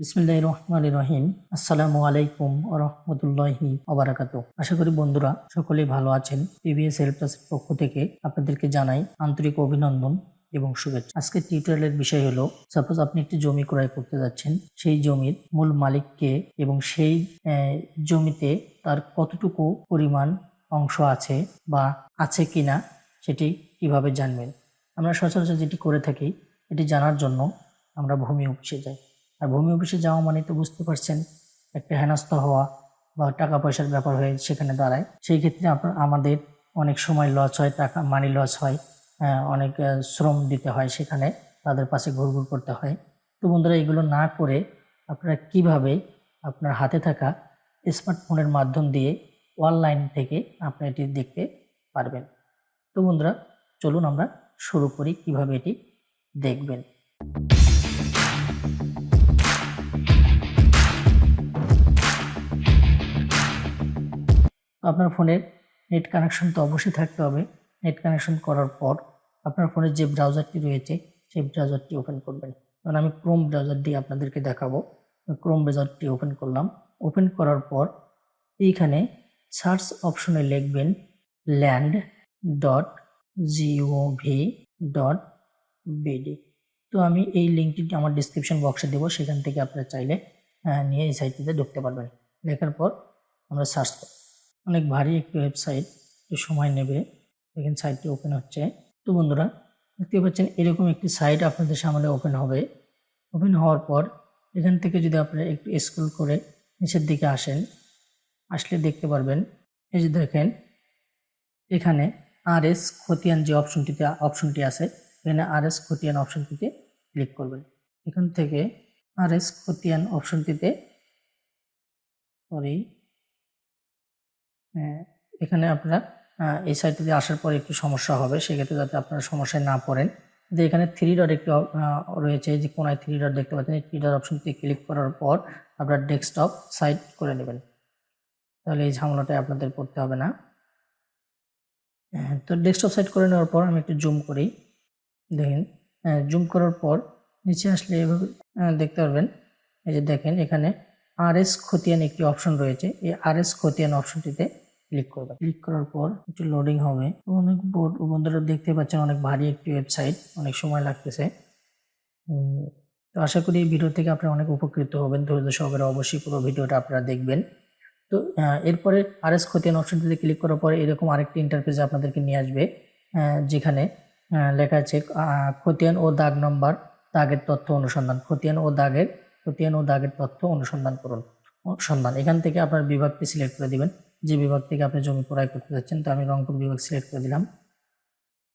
বিসমিল্লাহ রহমান রহিম আসসালামু আলাইকুম রহমতুল্লাহি ওবরাকাত আশা করি বন্ধুরা সকলেই ভালো আছেন। পিবিএস হেল্প ডেস্কের পক্ষ থেকে আপনাদেরকে জানাই আন্তরিক অভিনন্দন এবং শুভেচ্ছা। আজকের টিউটোরিয়ালের বিষয় হলো সাপোজ আপনি একটি জমি ক্রয় করতে যাচ্ছেন, সেই জমির মূল মালিককে এবং সেই জমিতে তার কতটুকু পরিমাণ অংশ আছে বা আছে কিনা সেটি কীভাবে জানবেন? আমরা সচরাচর যেটি করে থাকি, এটি জানার জন্য আমরা ভূমি অফিসে যাই। আর ভূমি অফিসে যাওয়া মানে তো বুঝতে পারছেন, একটা হেনস্থ হওয়া বা টাকা পয়সার ব্যাপার হয়ে সেখানে দাঁড়ায়। সেই ক্ষেত্রে আপনার, আমাদের অনেক সময় লস হয়, টাকা মানি লস হয় অনেক শ্রম দিতে হয় সেখানে, তাদের পাশে ঘুরঘুর করতে হয়। তো বন্ধুরা, এগুলো না করে আপনারা কীভাবে আপনার হাতে থাকা স্মার্টফোনের মাধ্যম দিয়ে অনলাইন থেকে আপনি এটি দেখতে পারবেন? তো বন্ধুরা, চলুন আমরা শুরু করি কীভাবে এটি দেখবেন। আপনার ফোনের নেট কানেকশন তো অবশ্যই থাকতে হবে। নেট কানেকশন করার পর আপনার ফোনের যে ব্রাউজারটি রয়েছে, সেই ব্রাউজারটি ওপেন করবেন। কারণ আমি ক্রোম ব্রাউজার দিয়ে আপনাদেরকে দেখাবো। ক্রোম ব্রাউজারটি ওপেন করলাম। ওপেন করার পর এইখানে সার্চ অপশনে লিখবেন land dot GOV dot BD. তো আমি এই লিঙ্কটি আমার ডিসক্রিপশন বক্সে দেবো। সেখান থেকে আপনারা চাইলে নিয়ে এই সাইটটিতে ঢুকতে পারবেন। লেখার পর আমরা সার্চ করব। অনেক ভারী একটি ওয়েবসাইট সময় নেবে। দেখেন সাইটটি ওপেন হচ্ছে। তো বন্ধুরা, দেখতে পাচ্ছেন এরকম একটি সাইট আপনাদের সামনে ওপেন হবে। ওপেন হওয়ার পর এখান থেকে যদি আপনারা একটু স্ক্রল করে নিচের দিকে আসেন, আসলে দেখতে পারবেন। এই যে দেখেন, এখানে আর এস খতিয়ান যে অপশনটিতে অপশনটি আছে, এখানে আর এস খতিয়ান অপশনটিতে ক্লিক করবেন। এখান থেকে আর এস খতিয়ান অপশনটিতে সরি এখানে আপনারা এই সাইটটিতে আসার পর একটু সমস্যা হবে, সেক্ষেত্রে যাতে আপনারা সমস্যায় না পড়েন। যে এখানে থ্রি ডট একটি রয়েছে, যে কোনায় থ্রি ডট দেখতে পাচ্ছেন, এই থ্রি ডট অপশনটি ক্লিক করার পর আপনার ডেস্কটপ সাইট করে নেবেন। তাহলে এই ঝামেলাটা আপনাদের পড়তে হবে না। তো ডেস্কটপ সাইট করে নেওয়ার পর আমি একটু জুম করি। দেখেন জুম করার পর নিচে আসলে এভাবে দেখতে পারবেন। এই যে দেখেন, এখানে আর এস খতিয়ান একটি অপশন রয়েছে। এই আর এস খতিয়ান অপশনটিতে ক্লিক করবেন। ক্লিক করার পর একটু লোডিং হবে। অনেক বোর্ড বন্ধুরা দেখতে পাচ্ছেন অনেক ভারী একটি ওয়েবসাইট অনেক সময় লাগতেছে। তো আশা করি এই ভিডিও থেকে আপনারা অনেক উপকৃত হবেন। ধৈর্য সহকারে অবশ্যই পুরো ভিডিওটা আপনারা দেখবেন। তো এরপরে আর এস খতিয়ান অপশনটিতে ক্লিক করার পরে এরকম আরেকটি ইন্টারফেস আপনাদেরকে নিয়ে আসবে যেখানে লেখা আছে খতিয়ান ও দাগ নম্বর দাগের তথ্য অনুসন্ধান। খতিয়ান ও দাগের খতিয়ান ও দাগের তথ্য অনুসন্ধান করুন। অনুসন্ধান, এখান থেকে আপনার বিভাগটি সিলেক্ট করে দিবেন। যে বিভাগ থেকে আপনি জমি ক্রয় করতে যাচ্ছেন, তো আমি রংপুর বিভাগ সিলেক্ট করে দিলাম।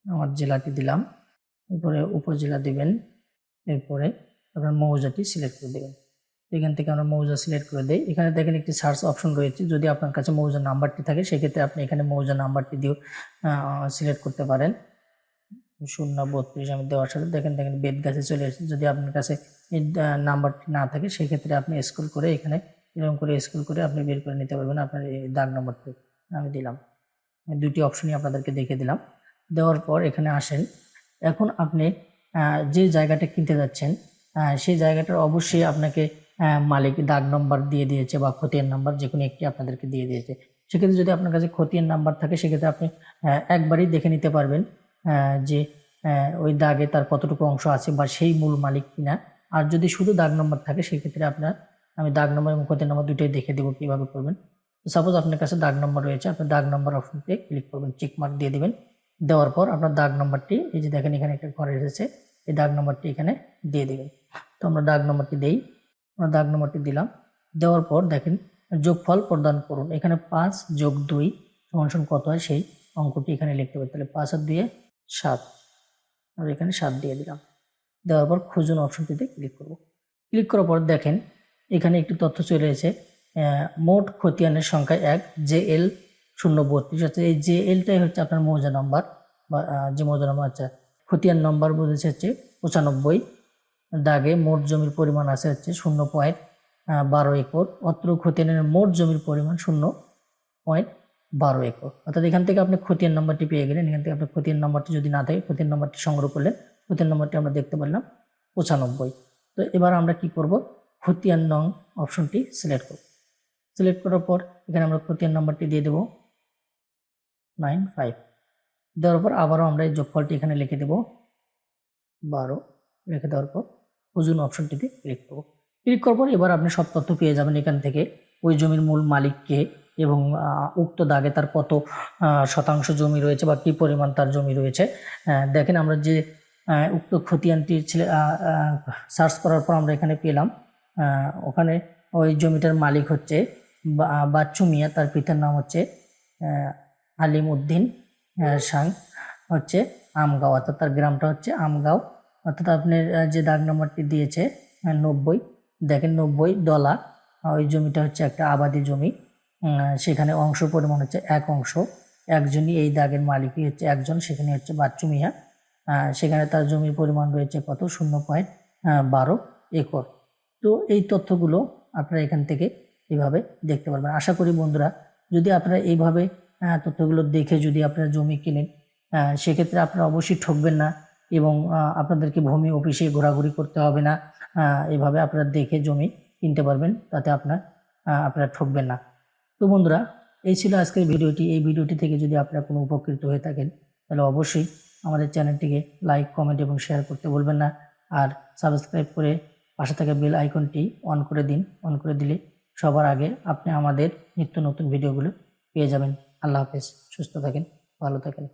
আমার জেলাটি দিলাম। এরপরে উপজেলা দিবেন। এরপরে আপনার মৌজাটি সিলেক্ট করে দেবেন। এখান থেকে আমরা মৌজা সিলেক্ট করে দিই। এখানে দেখেন একটি সার্চ অপশন রয়েছে। যদি আপনার কাছে মৌজা নাম্বারটি থাকে, সেক্ষেত্রে আপনি এখানে মৌজা নাম্বারটি দিয়েও সিলেক্ট করতে পারেন। শূন্য বত্রিশ আমি দেওয়ার সাথে দেখেন দেখেন, বেদ গাছে চলে এসেছে যদি আপনার কাছে নাম্বারটি না থাকে, সেক্ষেত্রে আপনি স্কুল করে এখানে এরকম করে স্কুল করে আপনি বের করে নিতে পারবেন আপনার এই দাগ নম্বরটি আমি দিলাম। দুটি অপশনই আপনাদেরকে দেখে দিলাম। দেওয়ার পর এখানে আসেন। এখন আপনি যে জায়গাটা কিনতে যাচ্ছেন সেই জায়গাটার অবশ্যই আপনাকে মালিক দাগ নম্বর দিয়ে দিয়েছে বা খতিয়ান নাম্বার যে কোনো একটি আপনাদেরকে দিয়ে দিয়েছে। সেক্ষেত্রে যদি আপনার কাছে খতিয়ান নাম্বার থাকে, সেক্ষেত্রে আপনি একবারই দেখে নিতে পারবেন। যে ওই দাগে তার কতটুকু অংশ আছে বা সেই মূল মালিক কিনা। আর যদি শুধু দাগ নম্বর থাকে, সেক্ষেত্রে আপনার আমি দাগ নম্বর এবং খতিয়ান নম্বর দুটোই দেখে দেবো কীভাবে করবেন। সাপোজ আপনার কাছে দাগ নম্বর রয়েছে, আপনি দাগ নম্বর অপশনতে ক্লিক করবেন চেক মার্ক দিয়ে দেবেন। দেওয়ার পর আপনার দাগ নম্বরটি, এই যে দেখেন এখানে একটা ঘরে এসেছে, এই দাগ নম্বরটি এখানে দিয়ে দেবেন। তো আমরা দাগ নম্বরটি দেই, আমরা দাগ নম্বরটি দিলাম। দেওয়ার পর দেখেন যোগফল প্রদান করুন। এখানে পাঁচ যোগ দুই সমান কত হয়? সেই অঙ্কটি এখানে লিখতে হবে। তাহলে পাঁচ আর দুয়ে সাত। আর এখানে সাত দিয়ে দিলাম। দেওয়ার পর খুঁজুন অপশনটিতে ক্লিক করব। ক্লিক করার পর দেখেন, এখানে একটি তথ্য চলে এসেছে মোট খতিয়ানের সংখ্যা এক জে এল শূন্য বত্রিশ। হচ্ছে এই জে এলটাই হচ্ছে আপনার মৌজা নম্বর বা যে মৌজা নম্বর আচ্ছা খতিয়ান নম্বর বলেছে হচ্ছে পঁচানব্বই। দাগে মোট জমির পরিমাণ আছে হচ্ছে শূন্য পয়েন্ট বারো একর। অত্র খতিয়ানের মোট জমির পরিমাণ শূন্য পয়েন্ট বারো একর অর্থাৎ এখান থেকে আপনি খতিয়ান নম্বরটি পেয়ে গেলেন। এখান থেকে আপনার খতিয়ান নম্বরটি যদি না থাকে খতিয়ান নম্বরটি সংগ্রহ করলেন খতিয়ান নম্বরটি আমরা দেখতে পারলাম পঁচানব্বই। তো এবার আমরা কি করব? খতিয়ান নং অপশনটি সিলেক্ট করব। সিলেক্ট করার পর এখানে আমরা খতিয়ান নাম্বারটি দিয়ে দেব নাইন ফাইভ দেওয়ার পর আবারও আমরা এই যোগফলটি এখানে লিখে দেব বারো। লিখে দেওয়ার পর ওজন অপশনটিতে ক্লিক করব। ক্লিক করার পর এবার আপনি সব তথ্য পেয়ে যাবেন এখান থেকে। ওই জমির মূল মালিককে এবং উক্ত দাগে তার কত শতাংশ জমি রয়েছে বা কী পরিমাণ তার জমি রয়েছে। দেখেন আমরা যে উক্ত খতিয়ানটি ছিল সার্চ করার পর আমরা এখানে পেলাম। ওখানে ওই জমিটার মালিক হচ্ছে বাচ্চু মিয়া তার পিতার নাম হচ্ছে আলিম উদ্দিন সাং হচ্ছে আমগাঁও অর্থাৎ তার গ্রামটা হচ্ছে আমগাঁও। অর্থাৎ আপনার আহ, যে দাগ নম্বরটি দিয়েছে নব্বই দেখেন নব্বই ডলা ওই জমিটা হচ্ছে একটা আবাদি জমি। সেখানে অংশ পরিমাণ হচ্ছে এক অংশ। একজনই এই দাগের মালিকই হচ্ছে একজন, সেখানে হচ্ছে বাচ্চু মিয়া। সেখানে তার জমির পরিমাণ রয়েছে কত? শূন্য পয়েন্ট বারো একর। তো এই তথ্যগুলো আপনারা এখান থেকে এভাবে দেখতে পারবেন। আশা করি বন্ধুরা, যদি আপনারা এইভাবে তথ্যগুলো দেখে যদি আপনারা জমি কিনেন সেক্ষেত্রে আপনারা অবশ্যই ঠকবেন না এবং আপনাদেরকে ভূমি অফিসে ঘোরাঘুরি করতে হবে না। এভাবে আপনারা দেখে জমি কিনতে পারবেন, তাতে আপনার আপনারা ঠকবেন না। তো বন্ধুরা, এই ছিল আজকের ভিডিওটি। এই ভিডিওটি থেকে যদি আপনারা কোনো উপকৃত হয়ে থাকেন, তাহলে অবশ্যই আমাদের চ্যানেলটিকে লাইক, কমেন্ট এবং শেয়ার করতে বলবেন না। আর সাবস্ক্রাইব করে পাশে থাকা বেল আইকনটি অন করে দিন। অন করে দিলে সবার আগে আপনি আমাদের নিত্য নতুন ভিডিওগুলো পেয়ে যাবেন। আল্লাহ হাফেজ। সুস্থ থাকেন, ভালো থাকেন।